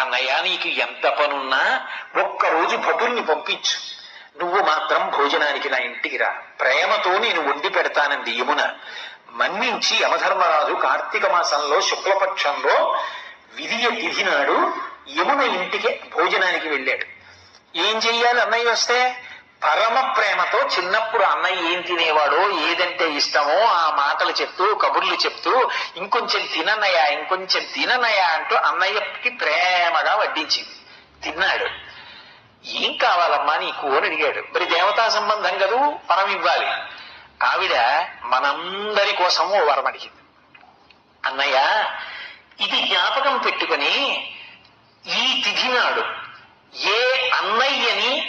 అన్నయ్య నీకు ఎంత పనున్నా ఒక్కరోజు భటుల్ని పంపించు. నువ్వు మాత్రం భోజనానికి నా ఇంటికి రా. ప్రేమతో నేను వండి పెడతానంది యమున. మన్నించి యమధర్మరాజు కార్తీక మాసంలో శుక్లపక్షంలో విధియ తిథి నాడు యమున ఇంటికి భోజనానికి వెళ్ళాడు. ఏం చెయ్యాలి అన్నయ్య వస్తే? పరమ ప్రేమతో చిన్నప్పుడు అన్నయ్య ఏం తినేవాడో ఏదంటే ఇష్టమో ఆ మాటలు చెప్తూ కబుర్లు చెప్తూ ఇంకొంచెం తినన్నయ్య ఇంకొంచెం తిననయా అంటూ అన్నయ్యకి ప్రేమగా వడ్డించింది. తిన్నాడు. ఏం కావాలమ్మా నీకు అని అడిగాడు. మరి దేవతా సంబంధం కదూ? వరం ఇవ్వాలి. ఆవిడ మనందరి కోసము ఓ వరం అడిగింది. అన్నయ్య ఇది జ్ఞాపకం పెట్టుకుని ఈ తిథి నాడు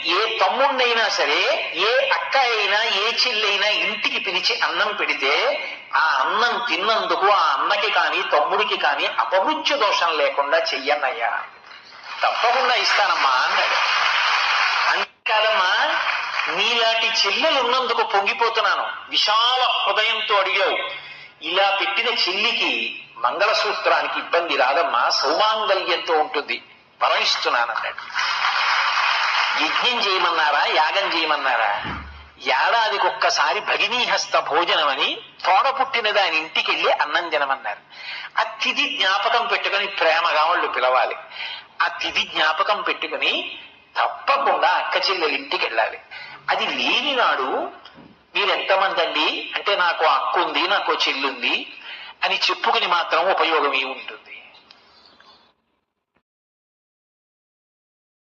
ఏ తమ్ముడినైనా సరే ఏ అక్క అయినా ఏ చెల్లైనా ఇంటికి పిలిచి అన్నం పెడితే ఆ అన్నం తిన్నందుకు ఆ అన్నకి కాని తమ్ముడికి కాని అపమృత్యు దోషం లేకుండా చెయ్యన్నయ్యా. తప్పకుండా ఇస్తానమ్మా అన్నాడు. అంతేకాదమ్మా నీలాంటి చెల్లెలు ఉన్నందుకు పొంగిపోతున్నాను. విశాల హృదయంతో అడిగావు. ఇలా పెట్టిన చెల్లికి మంగళసూత్రానికి ఇబ్బంది రాదమ్మా సౌమాంగల్యంతో ఉంటుంది. వరమిస్తున్నానన్నాడు యజ్ఞం చేయమన్నారా? యాగం చేయమన్నారా? ఏడాదికి ఒక్కసారి భగినీహస్త భోజనం అని తోడ పుట్టిన దాని ఇంటికి వెళ్ళి అన్నం తినమన్నారు. ఆ తిథి జ్ఞాపకం పెట్టుకుని ప్రేమగా వాళ్ళు పిలవాలి. ఆ తిథి జ్ఞాపకం పెట్టుకుని తప్పకుండా అక్క చెల్లెలు ఇంటికి వెళ్ళాలి అది లేని నాడు మీరెంతమంది అండి అంటే నాకు అక్క ఉంది నాకు చెల్లుంది అని చెప్పుకుని మాత్రం ఉపయోగమే ఉంటుంది